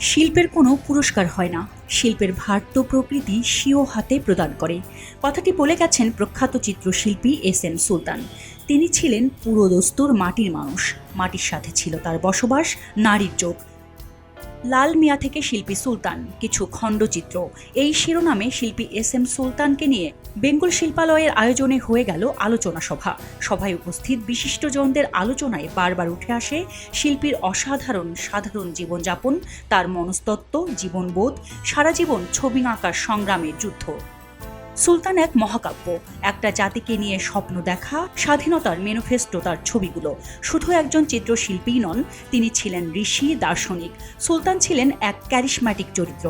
শিল্পের কোনো পুরস্কার হয় না। শিল্পের ভারত প্রকৃতি স্বীয় হাতে প্রদান করে। কথাটি বলে গেছেন প্রখ্যাত চিত্রশিল্পী এস এম সুলতান। তিনি ছিলেন পুরোদস্তুর মাটির মানুষ। মাটির সাথে ছিল তার বসবাস, নারীর যোগ। লাল মিয়া থেকে শিল্পী সুলতান, কিছু খণ্ডচিত্র। এই শিরোনামে শিল্পী এস এম সুলতানকে নিয়ে বেঙ্গল শিল্পালয়ের আয়োজনে হয়ে গেল আলোচনা সভা। সভায় উপস্থিত বিশিষ্টজনদের আলোচনায় বারবার উঠে আসে শিল্পীর অসাধারণ, সাধারণ জীবনযাপন, তার মনস্তত্ত্ব, জীবনবোধ, সারা জীবন ছবি আঁকার সংগ্রামের যুদ্ধ। সুলতান এক মহাকাব্য। একটা জাতিকে নিয়ে স্বপ্ন দেখা, স্বাধীনতার ম্যানিফেস্টো তার ছবিগুলো। শুধু একজন চিত্রশিল্পীই নন, তিনি ছিলেন ঋষি, দার্শনিক। সুলতান ছিলেন এক ক্যারিশম্যাটিক চরিত্র।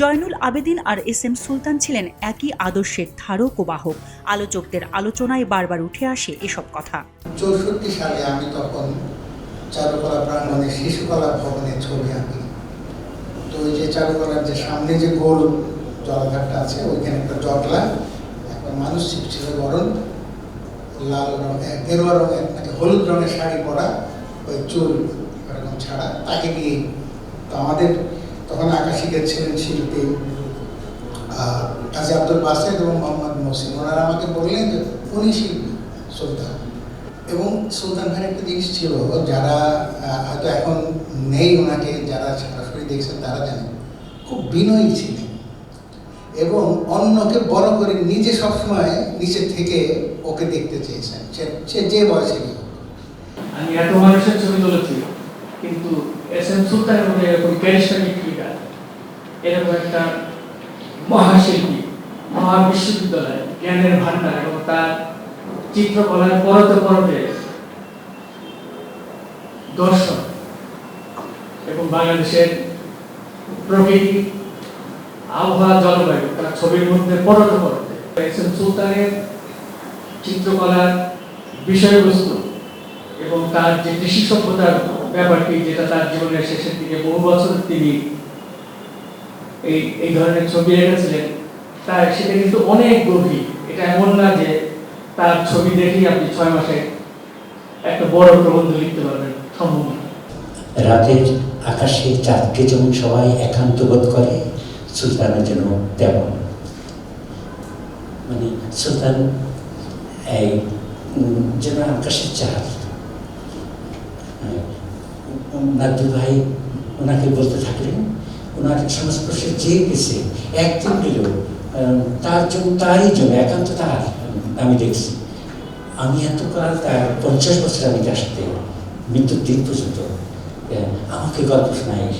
জয়নুল আবেদিন আর এস এম সুলতান ছিলেন একই আদর্শের ধারক ও বাহক। আলোচকদের আলোচনায় বারবার উঠে আসে এসব কথা। চৌষট্টি সালে আমি তখন চারুকলা প্রাঙ্গণে শিশুকলা ভবনে ছবি আঁকি। তো ওই যে চারুকলার যে সামনে যে গোল জলাধারটা আছে, ওইখানে একটা জটলা একটা মানুষ ছিল গরম লাল রঙ গেরুয়া রঙের মানে হলুদ রঙের শাড়ি পরা ওই চুল এরকম ছাড়া। তাকে গিয়ে তো আমাদের তখন আঁকা শিখেছিলেন শিল্পী কাজী আব্দুল বাসেদ এবং মোহাম্মদ মহসিন। ওনারা আমাকে বললেন যে, উনি শিল্পী সুলতান। এবং সুলতান ভাইয়ের একটা জিনিস ছিল, যারা হয়তো এখন নেই ওনাকে, যারা সরাসরি দেখছেন তারা জানেন। খুব বিনয়ী ছিলেন। এবং অন্যকে বড় করে নিজে সবসময় নিচে থেকে ওকে দেখতে চেয়েছেন সে- যে বয়সে। আমি এত মানুষের ছবি তুলেছি, কিন্তু এস এম সুলতানের মধ্যে এরকম ক্যারিশমাটিক ফিগার এরকম একটা মহাশিল্পী মহা বিশ্ববিদ্যালয় জ্ঞানের ভান্ডার এবং তার চিত্রকলার পরতে পরতে দর্শন এবং বাংলাদেশের প্রকৃতি আবহাওয়া জলবায়ু তার ছবির মধ্যে পরতে এম সুলতানের চিত্রকলার বিষয়বস্তু এবং তার যে কৃষি সভ্যতার ব্যাপারটি, যেটা তার জীবনের শেষের দিকে বহু বছর তিনি এই এই ধরনের ছবি এঁকেছিলেন তার সেটা কিন্তু অনেক গভীর। এটা এমন না যে তার ছবি দেখেই আপনি ছয় মাসে একটা বড় প্রবন্ধ লিখতে পারবেন, সম্ভব রাতের আকাশে চাঁদকে যেমন সবাই একান্ত বোধ করে সুলতানের জন্য তেমন মানে সুলতান এই যেন আকাশের চাঁদ নাদু ভাই ওনাকে বলতে থাকলেন ওনার সংস্পর্শে যে গেছে একদিন গেলেও তার জন্য তারই জন্য একান্ত তার আমি দেখছি আমি এতকাল তার পঞ্চাশ বছর আমি তার সাথে মৃত্যুর দিন পর্যন্ত আমাকে গল্প শোনায়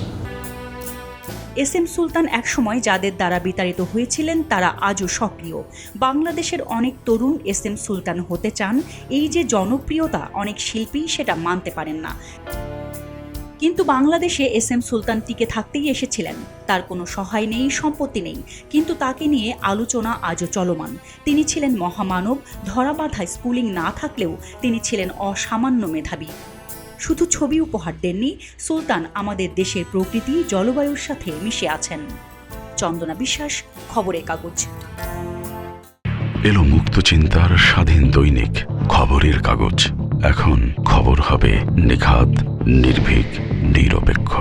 এস এম সুলতান একসময় যাদের দ্বারা বিতাড়িত হয়েছিলেন, তারা আজও সক্রিয়। বাংলাদেশের অনেক তরুণ এস এম সুলতান হতে চান। এই যে জনপ্রিয়তা, অনেক শিল্পী সেটা মানতে পারেন না। কিন্তু বাংলাদেশে এস এম সুলতান টিকে থাকতেই এসেছিলেন। তার কোনো সহায় নেই, সম্পত্তি নেই। কিন্তু তাকে নিয়ে আলোচনা আজও চলমান। তিনি ছিলেন মহামানব, ধরাবাঁধা স্কুলিং না থাকলেও তিনি ছিলেন অসামান্য মেধাবী। শুধু ছবি উপহার দেননি, সুলতান আমাদের দেশের প্রকৃতি, জলবায়ুর সাথে মিশে আছেন। চন্দনা বিশ্বাস খবরের কাগজ। এলো মুক্ত চিন্তার স্বাধীন দৈনিক, খবরের কাগজ। এখন খবর হবে নিখাত নির্ভীক, নিরপেক্ষ।